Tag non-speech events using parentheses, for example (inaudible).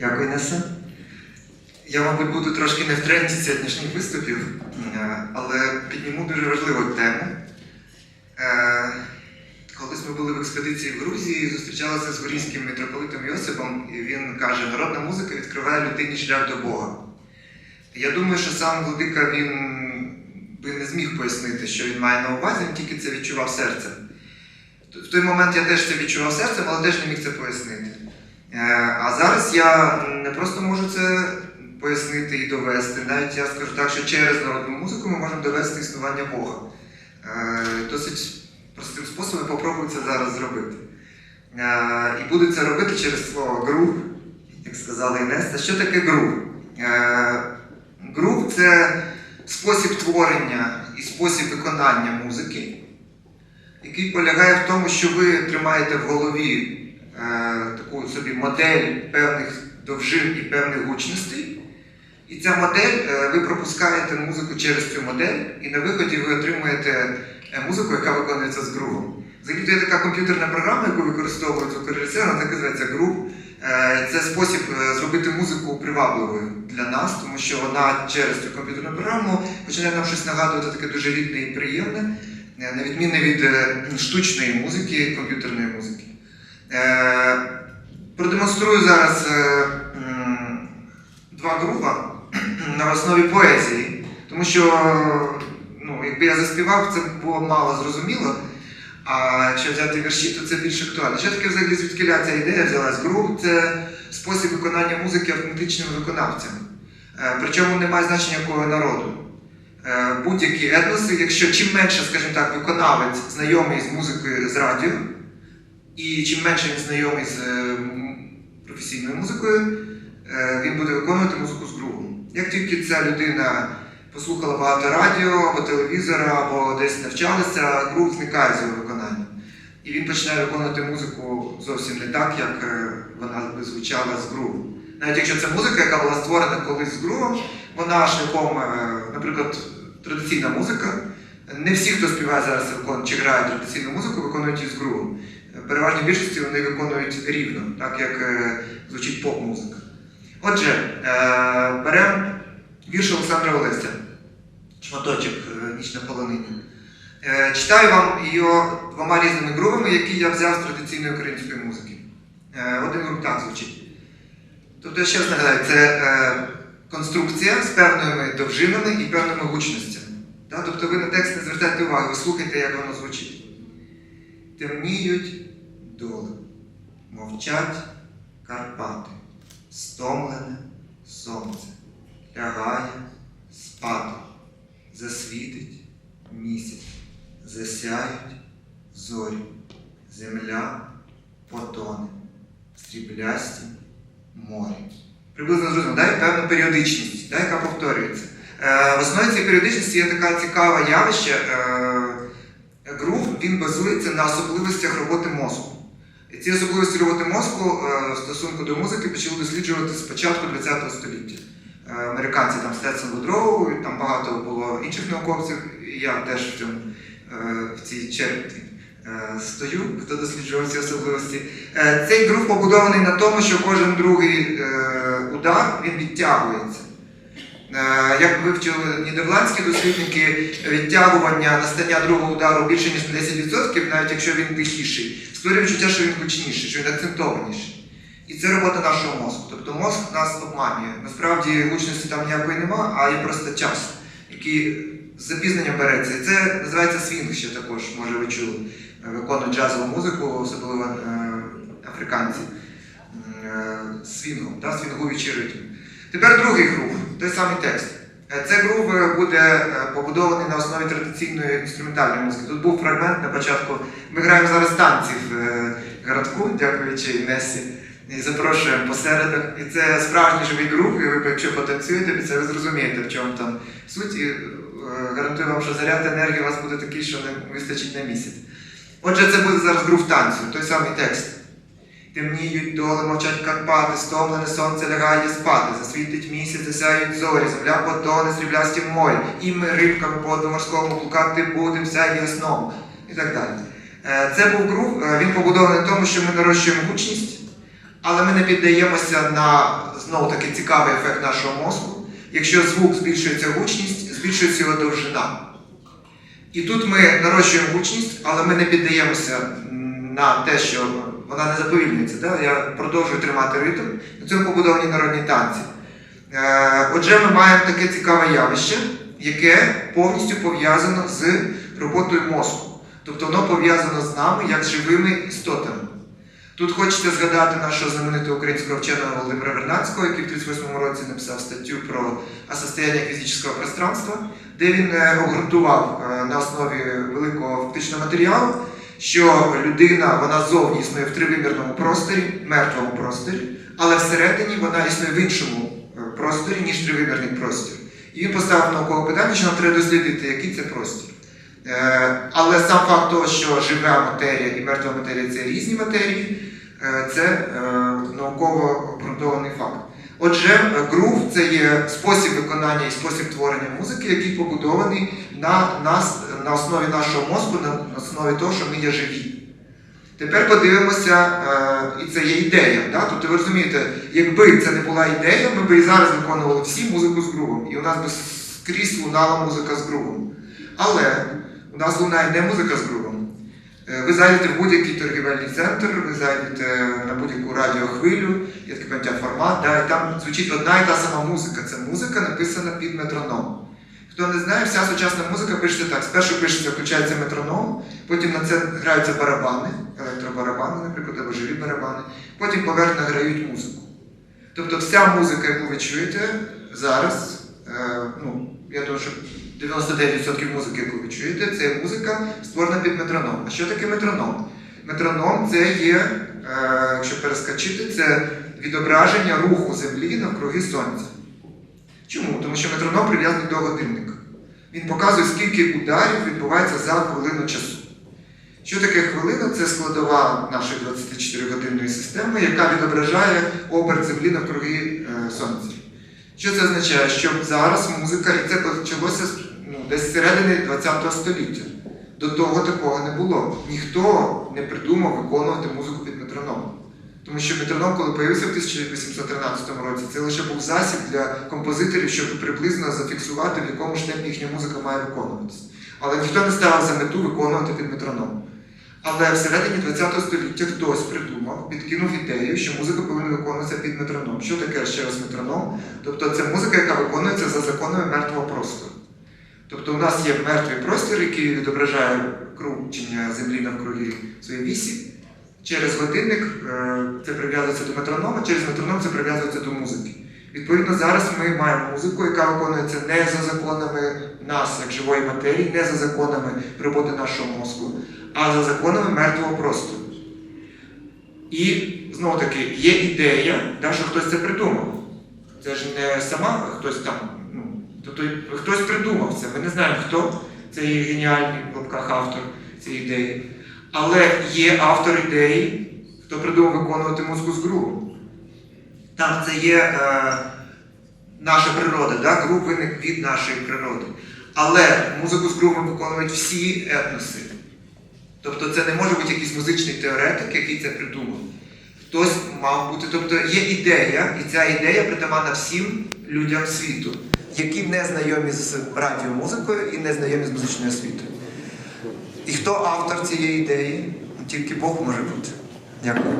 Дякую, Неса. Я, мабуть, буду трошки не в тренді сьогоднішніх виступів, е, але підніму дуже важливу тему. Е, Колись ми були в експедиції в Грузії, зустрічалися з горійським митрополитом Йосипом, і він каже, народна музика відкриває людині шлях до Бога. Я думаю, що сам Владика він би не зміг пояснити, що він має на увазі, він тільки це відчував серцем. В той момент я теж це відчував серцем, але теж не міг це пояснити. Е, А зараз я не просто можу це пояснити і довести. Навіть я скажу так, що через народну музику ми можемо довести існування Бога. Е, Досить простим способом я попробую це зараз зробити. Е, І буду це робити через слово грув, як сказала Інеста. Що таке грув? Грув це спосіб творення і спосіб виконання музики, який полягає в тому, що ви тримаєте в голові таку собі модель певних довжин і певних гучностей. І ця модель, е, ви пропускаєте музику через цю модель, і на виході ви отримуєте е, музику, яка виконується з грувом. Взагалі є така комп'ютерна програма, яку використовують звукорежисери, вона так називається грув. Е, Це спосіб е, зробити музику привабливою для нас, тому що вона через цю комп'ютерну програму починає нам щось нагадувати таке дуже рідне і приємне, е, на відміну від е, штучної музики, комп'ютерної музики. Е, Продемонструю зараз е, два група (clears throat) на основі поезії, тому що ну, якби я заспівав, це було мало зрозуміло. А якщо взяти вірші, то це більш актуально. Що таке взагалі звідки ця ідея взялась? Грув це спосіб виконання музики автентичними виконавцями. Е, Причому немає значення якого народу. Будь-які етноси, якщо чим менше, скажімо так, виконавець знайомий з музикою з радіо, і чим менше він знайомий з е, професійною музикою, е, він буде виконувати музику з грувом. Як тільки ця людина послухала багато радіо або телевізора, або десь навчалася, грув зникає з його виконання. І він починає виконувати музику зовсім не так, як е, вона би звучала з грувом. Навіть якщо це музика, яка була створена колись з грувом, вона шляхом, наприклад, традиційна музика. Не всі, хто співає зараз чи грає традиційну музику, виконують її з грувом. Переважній більшості вони виконують рівно, так як е, звучить поп-музика. Отже, е, беремо вірш Олександра Олеся, шматочок е, ніч на полонині. Е, читаю вам його двома різними грувами, які я взяв з традиційної української музики. Один груп так звучить. Тобто, я ще раз нагадаю, це конструкція з певними довжинами і певними гучностями. Тобто ви на текст не звертайте увагу, ви слухайте, як воно звучить. Темніють доли, мовчать Карпати, стомлене сонце, лягає спати, засвітить місяць, засяють зорі, земля потоне, сріблясті морі. Приблизно зрозуміло, дай певну періодичність, да, яка повторюється. Е, в основі цієї періодичності є така цікава явище. Він базується на особливостях роботи мозку. І ці особливості роботи мозку е, в стосунку до музики почали досліджувати з початку ХХ століття. Е, Американці там Стетсон Вудроу, там багато було інших науковців, і я теж в, цьому, е, в цій черві е, стою, хто досліджував ці особливості. Цей грув побудований на тому, що кожен другий удар він відтягується. Е, Як вивчили нідерландські дослідники, відтягування настання другого удару більше ніж на 10%, навіть якщо він тихіший, створює відчуття, що він гучніший, що він акцентованіший. І це робота нашого мозку. Тобто мозк нас обманює. Насправді гучності там ніякої нема, а є просто час, який з запізненням береться. І це називається свінг ще також, може ви чули. Виконують джазову музику, особливо е, африканці. Е, Свінгом, да, свінговичий ритм. Тепер другий грув, той самий текст. Е, Це грув буде е, побудований на основі традиційної інструментальної музики. Тут був фрагмент на початку. Ми граємо зараз танці в е, городку, дякуючи Інесі. І запрошуємо посередок. І це справжній живий грув, і ви, якщо потанцюєте, це ви зрозумієте, в чому там суть. І гарантую вам, що заряд енергії у вас буде такий, що не вистачить на місяць. Отже, це буде зараз грув танцю, той самий текст. Темніють доли, мовчать Карпати, стомлене сонце лягає спати, засвітить місяць, засяють зорі, земля потоне, сріблясті морі, і ми рибками по одноморському плукати будем, сяє сном, і так далі. Е, Це був грув, е, він побудований тому, що ми нарощуємо гучність, Але ми не піддаємося на знову таки цікавий ефект нашого мозку. Якщо звук збільшується гучність, збільшується його довжина. І тут ми нарощуємо гучність, але ми не піддаємося на те, що вона не заповільнюється. Да? Я продовжую тримати ритм. На цьому побудовані народні танці. Е, Отже, ми маємо таке цікаве явище, яке повністю пов'язано з роботою мозку. Тобто воно пов'язано з нами як живими істотами. Тут хочеться згадати нашого знаменитого українського вченого Володимира Вернадського, який в 38-му році написав статтю про состояние фізичного пространства, де він е, обґрунтував е, на основі великого фактичного матеріалу, що людина вона зовні існує в тривимірному просторі, мертвому просторі, але всередині вона існує в іншому е, просторі, ніж тривимірний простір. І він поставив наукове питання, що нам треба дослідити, який це простір. Е, Але сам факт того, що жива матерія і мертва матерія це різні матерії, е, це науково обґрунтований факт. Отже, грув це є спосіб виконання і спосіб творення музики, який побудований на, нас, на основі нашого мозку, на основі того, що ми є живі. Тепер подивимося, е, і це є ідея. Да? Тобто ви розумієте, якби це не була ідея, ми б і зараз виконували всі музику з грувом, і у нас би скрізь лунала музика з грувом. Але у нас лунає не музика з грувом. Е, Ви зайдете в будь-який торгівельний центр, ви зайдете на будь-яку радіохвилю, є таке поняття формат, да, і там звучить одна і та сама музика. Це музика написана під метроном. Хто не знає, вся сучасна музика пишеться так. Спершу пишеться, включається метроном, потім на це граються барабани, електробарабани, наприклад, або живі барабани, потім поверх награють музику. Тобто вся музика, яку ви чуєте зараз, е, ну, я думаю, що 99% музики, яку ви чуєте, це музика створена під метроном. А що таке метроном? Метроном це є, е, якщо перескочити, це відображення руху Землі навкруги Сонця. Чому? Тому що метроном прив'язаний до годинника. Він показує, скільки ударів відбувається за хвилину часу. Що таке хвилина? Це складова нашої 24-годинної системи, яка відображає оберт Землі навкруги е, Сонця. Що це означає? Що зараз музика, і це почалося ну, десь з середини ХХ століття. До того такого не було. Ніхто не придумав виконувати музику під метроном. Тому що метроном, коли появився в 1813 році, це лише був засіб для композиторів, щоб приблизно зафіксувати, в якому ж темпі їхня музика має виконуватися. Але ніхто не ставив за мету виконувати під метроном. Але всередині ХХ століття хтось придумав, підкинув ідею, що музика повинна виконуватися під метроном. Що таке ще раз метроном? Тобто це музика, яка виконується за законами мертвого простору. Тобто у нас є мертвий простір, який відображає кручення землі навкруги своєї вісі. Через годинник е, це прив'язується до метронома, через метроном це прив'язується до музики. Відповідно, зараз ми маємо музику, яка виконується не за законами нас, як живої матерії, не за законами роботи нашого мозку, а за законами мертвого простору. І знову таки є ідея, да, що хтось це придумав. Це ж не сама хтось там. Ну, тобто хтось придумав це. Ми не знаємо, хто це є геніальний в лапках автор цієї ідеї. Але є автор ідеї, хто придумав виконувати музику з грубом. Там це є е, наша природа, да? груп виник від нашої природи. Але музику з грубом виконують всі етноси. Тобто це не може бути якийсь музичний теоретик, який це придумав. Хтось мав бути. Тобто є ідея, і ця ідея притаманна всім людям світу, які не знайомі з радіомузикою і не знайомі з музичною освітою. І хто автор цієї ідеї? Тільки Бог може бути. Дякую.